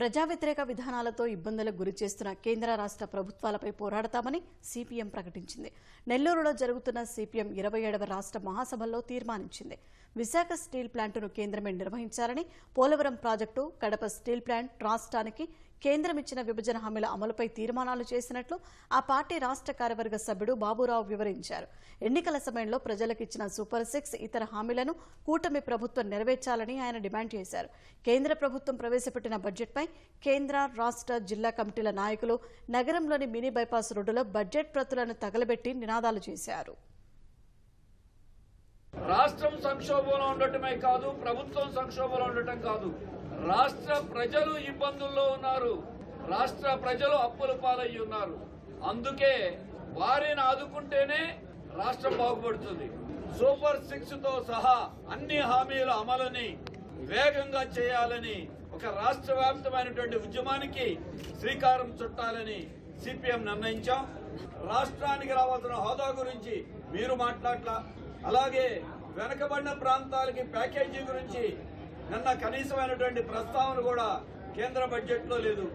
ప్రజా వ్యతిరేక విధానాలతో ఇబ్బందులకు గురి చేస్తున్న కేంద్ర రాష్ట్ర ప్రభుత్వాలపై పోరాడతామని సిపిఎం ప్రకటించింది. నెల్లూరులో జరుగుతున్న సిపిఎం ఇరవై ఏడవ రాష్ట్ర మహాసభల్లో తీర్మానించింది. విశాఖ స్టీల్ ప్లాంటును కేంద్రమే నిర్వహించాలని Polavaram project Kadapa steel plant రాష్ట్రానికి కేంద్రం ఇచ్చిన విభజన హామీల అమలుపై తీర్మానాలు చేసినట్లు ఆ పార్టీ రాష్ట్ర కార్యవర్గ సభ్యుడు బాబురావు వివరించారు. ఎన్నికల సమయంలో ప్రజలకు ఇచ్చిన సూపర్ సిక్స్ ఇతర హామీలను కూటమి ప్రభుత్వం నెరవేర్చాలని ఆయన డిమాండ్ చేశారు. కేంద్ర ప్రభుత్వం ప్రవేశపెట్టిన బడ్జెట్పై కేంద్ర రాష్ట్ర జిల్లా కమిటీల నాయకులు నగరంలోని మినీ బైపాస్ రోడ్డులో బడ్జెట్ ప్రతులను తగలబెట్టి నినాదాలు చేశారు. రాష్ట్రం సంక్షోభంలో ఉండటమే కాదు ప్రభుత్వం సంక్షోభంలో ఉండటం కాదు. రాష్ట్ర ప్రజలు ఇబ్బందుల్లో ఉన్నారు. రాష్ట్ర ప్రజలు అప్పుల పాలయ్యి ఉన్నారు. అందుకే వారిని ఆదుకుంటేనే రాష్ట్రం బాగుపడుతుంది. సూపర్ సిక్స్తో సహా అన్ని హామీల అమలుని వేగంగా చేయాలని ఒక రాష్ట్ర వ్యాప్తమైనటువంటి ఉద్యమానికి శ్రీకారం చుట్టాలని సిపిఎం నిర్ణయించాం. రాష్ట్రానికి రావాల్సిన హోదా గురించి మీరు మాట్లాడలా. అలాగే వెనకబడిన ప్రాంతాలకి ప్యాకేజీ గురించి నిన్న కనీసమైనటువంటి ప్రస్తావన కూడా కేంద్ర బడ్జెట్లో లేదు.